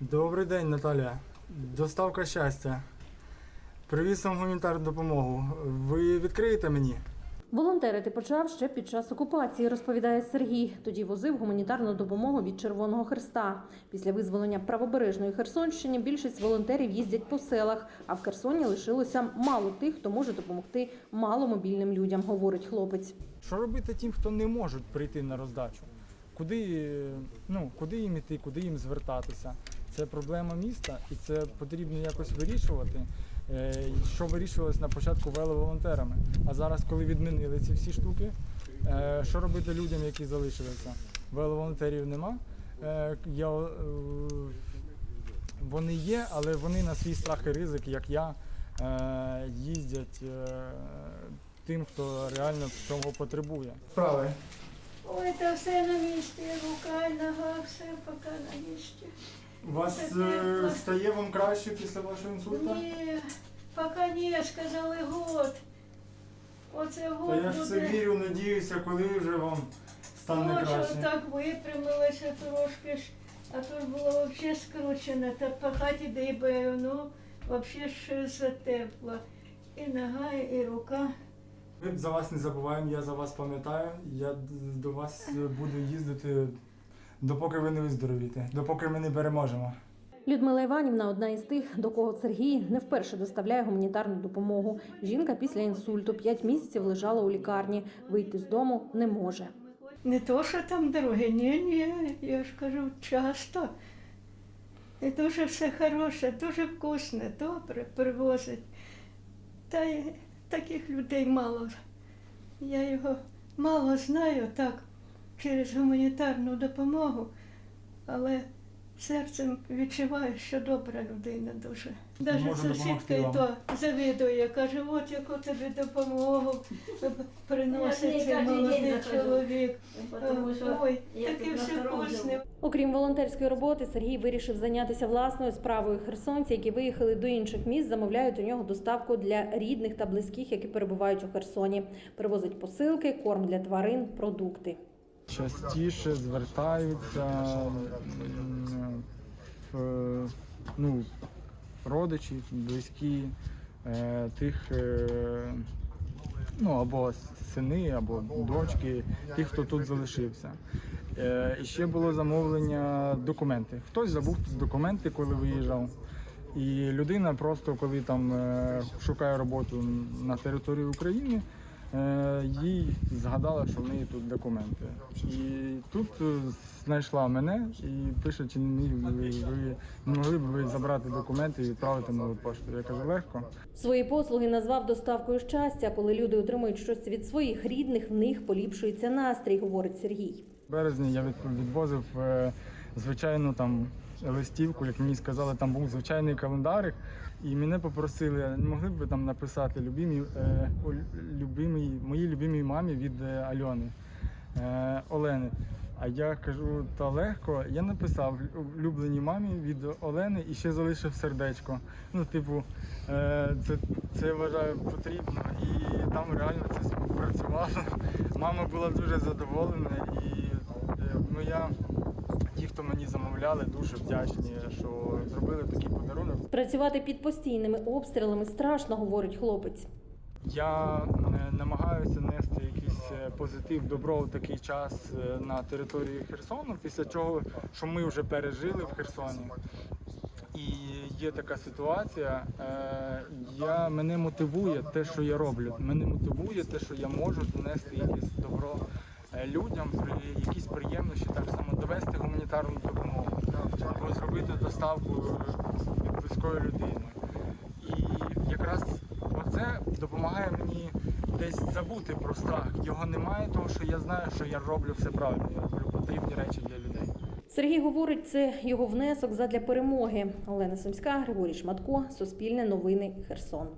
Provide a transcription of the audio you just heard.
Добрий день, Наталя. Доставка щастя. Привіз вам гуманітарну допомогу. Ви відкриєте мені? Волонтерити почав ще під час окупації, розповідає Сергій. Тоді возив гуманітарну допомогу від Червоного Христа. Після визволення правобережної Херсонщини більшість волонтерів їздять по селах, а в Херсоні лишилося мало тих, хто може допомогти маломобільним людям, говорить хлопець. Що робити тим, хто не можуть прийти на роздачу? Куди, е, ну, куди їм іти, куди їм звертатися? Це проблема міста і це потрібно якось вирішувати. Е, Що вирішувалось на початку веловолонтерами. А зараз, коли відмінили ці всі штуки, е, що робити людям, які залишилися? Веловолонтерів нема. Е, Я, вони є, але вони на свій страх і ризик, як я, їздять тим, хто реально цього потребує. Справи. Ой, та все на місці, рука і нога, все поки на місці. Вас е, стає вам краще після вашого інсульту? Ні, поки ні, сказали год. Оце Та я ж все вірю, надіюся, коли вже вам стане Може, краще. так випрямилася трошки ж, а тут було взагалі скручено, та по хаті дибаю, ну, взагалі ж затепло. І нога, і рука. Ми за вас не забуваємо, я за вас пам'ятаю. Я д- до вас буду їздити, допоки ви не виздоровієте, допоки ми не переможемо. Людмила Іванівна одна із тих, до кого Сергій не вперше доставляє гуманітарну допомогу. Жінка після інсульту п'ять місяців лежала у лікарні. Вийти з дому не може. Не то, що там дороги, ні, ні, я ж кажу, часто. І дуже все хороше, дуже вкусне, добре привозить. Та й таких людей мало. Я його мало знаю так через гуманітарну допомогу, але серцем відчуваю, що добра людина дуже. Навіть сусідка і то завідує, каже, от яку тобі допомогу приносить цей молодий чоловік. Ой, таке все вкусне. Окрім волонтерської роботи, Сергій вирішив зайнятися власною справою. Херсонці, які виїхали до інших міст, замовляють у нього доставку для рідних та близьких, які перебувають у Херсоні. Привозить посилки, корм для тварин, продукти. Частіше звертаються в, ну, родичі, близькі е, тих, е, ну або сини, або дочки, тих, хто тут залишився. Е, І ще було замовлення документи. Хтось забув документи, коли виїжджав. І людина просто, коли там шукає роботу на території України, їй згадала, що в неї тут документи. І тут е, знайшла мене і пише, чи не ви, могли б ви забрати документи і відправити нову пошту. Я кажу, легко. Свої послуги назвав доставкою щастя. Коли люди отримують щось від своїх рідних, в них поліпшується настрій, говорить Сергій. В березні я відвозив е, звичайну там листівку, як мені сказали, там був звичайний календарик, і мене попросили, не могли б ви там написати любимій, е, любимій, моїй любимій мамі від е, Альони е, Олени. А я кажу, та легко. Я написав улюбленій мамі від Олени і ще залишив сердечко. Ну, типу, е, це, це вважаю потрібно. І там реально це спрацювало. Мама була дуже задоволена і е, ну, я, ті, хто мені замовляли, дуже вдячні, що зробили такий подарунок. Працювати під постійними обстрілами страшно, говорить хлопець. Я е, намагаюся нести якийсь е, позитив, добро в такий час е, на території Херсону, після чого, що ми вже пережили в Херсоні. І є така ситуація. Я, мене мотивує те, що я роблю. Мене мотивує те, що я можу донести якесь добро людям, при якісь приємності, так само довести гуманітарну допомогу або зробити доставку від близької людини. І якраз оце допомагає мені десь забути про страх. Його немає, тому що я знаю, що я роблю все правильно. Я роблю потрібні речі для людей. Сергій говорить, це його внесок задля перемоги. Олена Сумська, Григорій Шматко, Суспільне новини, Херсон.